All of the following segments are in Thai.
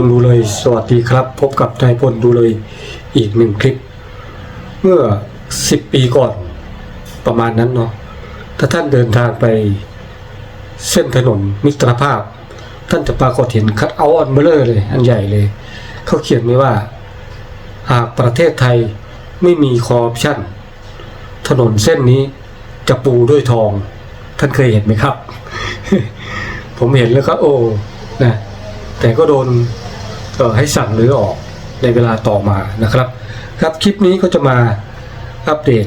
ลดูเลย สวัสดีครับ พบกับนายพลดูเลยอีกหนึ่งคลิป เมื่อ10ปีก่อนประมาณนั้นเนาะถ้าท่านเดินทางไปเส้นถนนมิตรภาพ ท่านจะปรากฏเห็นคัดเอาท์อันเบลอเลย อันใหญ่เลย เขาเขียนไว้ว่า หากประเทศไทยไม่มีคอร์รัปชันถนนเส้นนี้จะปูด้วยทอง ท่านเคยเห็นไหมครับ ผมเห็นแล้วก็โอ้นะแต่ก็โดน ให้สั่งหรือออกในเวลาต่อมานะครับ ครับคลิปนี้ก็จะมาอัปเดต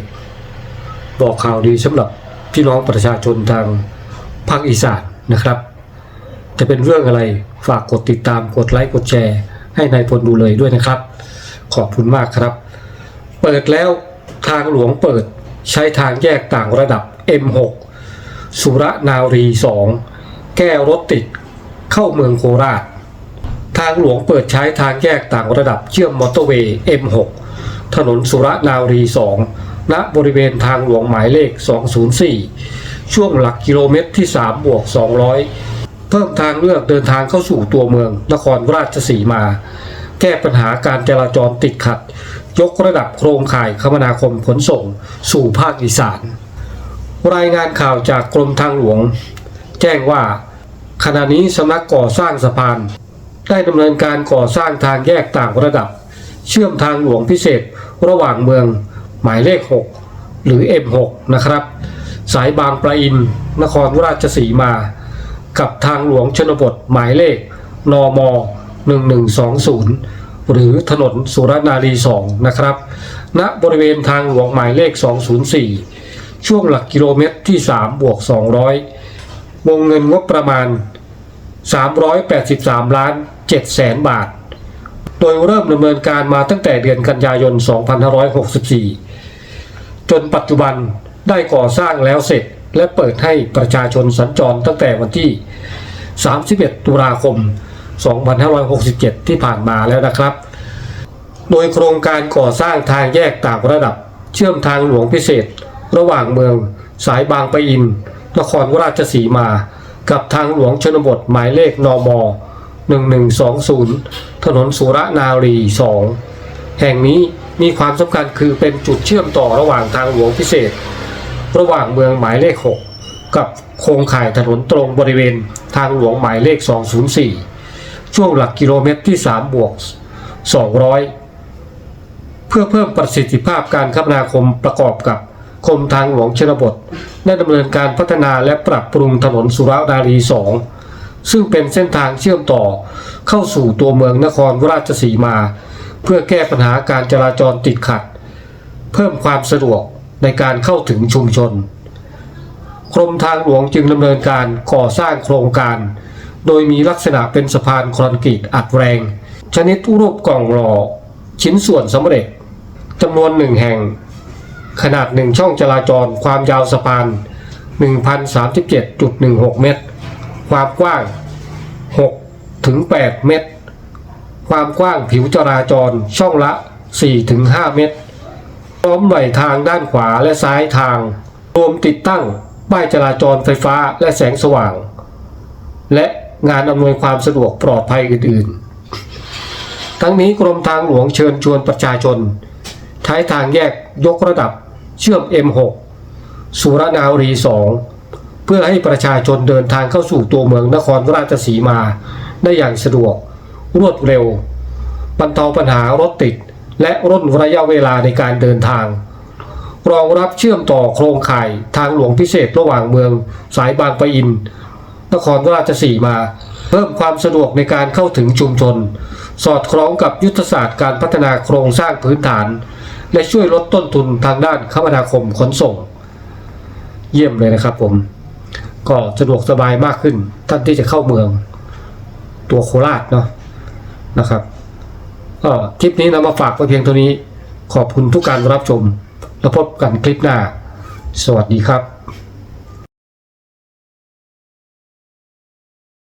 บอกข่าวดีสำหรับพี่น้องประชาชนทางภาคอีสานนะครับ จะเป็นเรื่องอะไรฝากกดติดตามกดไลค์กดแชร์ ให้นายพลดูเลยด้วยนะครับ ขอบคุณมากครับ เปิดแล้วทางหลวงเปิดใช้ทางแยกต่างระดับ M6 สุรนารี 2 แก้รถติดเข้าเมืองโคราช ทางหลวงเปิดใช้ทางแยกต่างระดับเชื่อมมอเตอร์เวย์ M6 ถนนสุรนารี 2 ณ บริเวณทางหลวงหมายเลข 204 ช่วงหลักกิโลเมตรที่ 3 บวก 200 เพิ่มทางเลือกเดินทางเข้าสู่ตัวเมือง นครราชสีมา แก้ปัญหาการจราจรติดขัด ยกระดับโครงข่ายคมนาคมขนส่ง สู่ภาคอีสาน รายงานข่าวจากกรมทางหลวง แจ้งว่าขณะนี้สำนักก่อสร้างสะพาน ได้ดำเนินการก่อสร้างทางแยกต่างระดับ เชื่อมทางหลวงพิเศษระหว่างเมือง หมายเลข 6 หรือ M6 นะครับ สายบางปะอิน นครราชสีมา กับทางหลวงชนบทหมายเลข นม 1120 หรือถนนสุรนารี2นะครับณบริเวณทางหลวงหมายเลข 204 ช่วงหลักกิโลเมตรที่3บวก200 วงเงินงบประมาณ 383 ล้าน 7 แสนบาท โดยเริ่มดำเนินการมาตั้งแต่เดือนกันยายน 2564 จนปัจจุบันได้ก่อสร้างแล้วเสร็จและเปิดให้ประชาชนสัญจรตั้งแต่วันที่ 31 ตุลาคม 2567 ที่ผ่านมาแล้วนะครับ โดยโครงการก่อสร้างทางแยกต่างระดับ เชื่อมทางหลวงพิเศษ ระหว่างเมือง สายบางปะอิน นครราชสีมา กับทางหลวงชนบทหมายเลขนอมอ 1120 ถนนสุรนารี 2 แห่งนี้มีความสำคัญคือเป็นจุดเชื่อมต่อระหว่างทางหลวงพิเศษ ระหว่างเมืองหมายเลข 6 กับโครงข่ายถนนตรงบริเวณทางหลวงหมายเลข 204 ช่วงหลักกิโลเมตรที่ 3 บวก 200 เพื่อเพิ่มประสิทธิภาพการคมนาคมประกอบกับกรมทางหลวงชนบท ได้ดำเนินการพัฒนาและปรับปรุงถนนสุรานารี 2 ซึ่งเป็นเส้นทางเชื่อมต่อเข้าสู่ตัวเมืองนครราชสีมา เพื่อแก้ปัญหาการจราจรติดขัด เพิ่มความสะดวกในการเข้าถึงชุมชน กรมทางหลวงจึงดำเนินการก่อสร้างโครงการ โดยมีลักษณะเป็นสะพานคอนกรีตอัดแรง ชนิดรูปกล่องหล่อชิ้นส่วนสำเร็จจำนวนหนึ่งแห่ง ขนาดหนึ่งช่องจราจรความยาวสะพาน 1,037.16 เมตร ความกว้าง 6 ถึง 8 เมตร ความกว้างผิวจราจรช่องละ 4 ถึง 5 เมตร พร้อมไหลทางด้านขวาและซ้ายทาง รวมติดตั้งป้ายจราจรไฟฟ้าและแสงสว่าง และงานอำนวยความสะดวกปลอดภัยอื่นๆ ทั้งนี้กรมทางหลวงเชิญชวนประชาชน ใช้ทางแยกยกระดับเชื่อม M6 สุรนารี 2 พื่อให้ประชาชนเดินทางเข้าสู่ตัวเมืองนครราชสีมา ได้อย่างสะดวก รวดเร็ว บรรเทาปัญหารถติด และร่นระยะเวลาในการเดินทาง รองรับเชื่อมต่อโครงข่ายทางหลวงพิเศษระหว่างเมืองสายบางปะอิน นครราชสีมา เพิ่มความสะดวกในการเข้าถึงชุมชน สอดคล้องกับยุทธศาสตร์การพัฒนาโครงสร้างพื้นฐาน และช่วยลดต้นทุนทางด้านคมนาคมขนส่ง เยี่ยมเลยนะครับผม ก็สะดวกสบายมากขึ้น ท่านที่จะเข้าเมือง ตัวโคราชเนาะนะครับก็คลิปนี้นำมาฝากไว้เพียงเท่านี้ขอบคุณทุกการรับชม แล้วพบกันคลิปหน้า สวัสดีครับ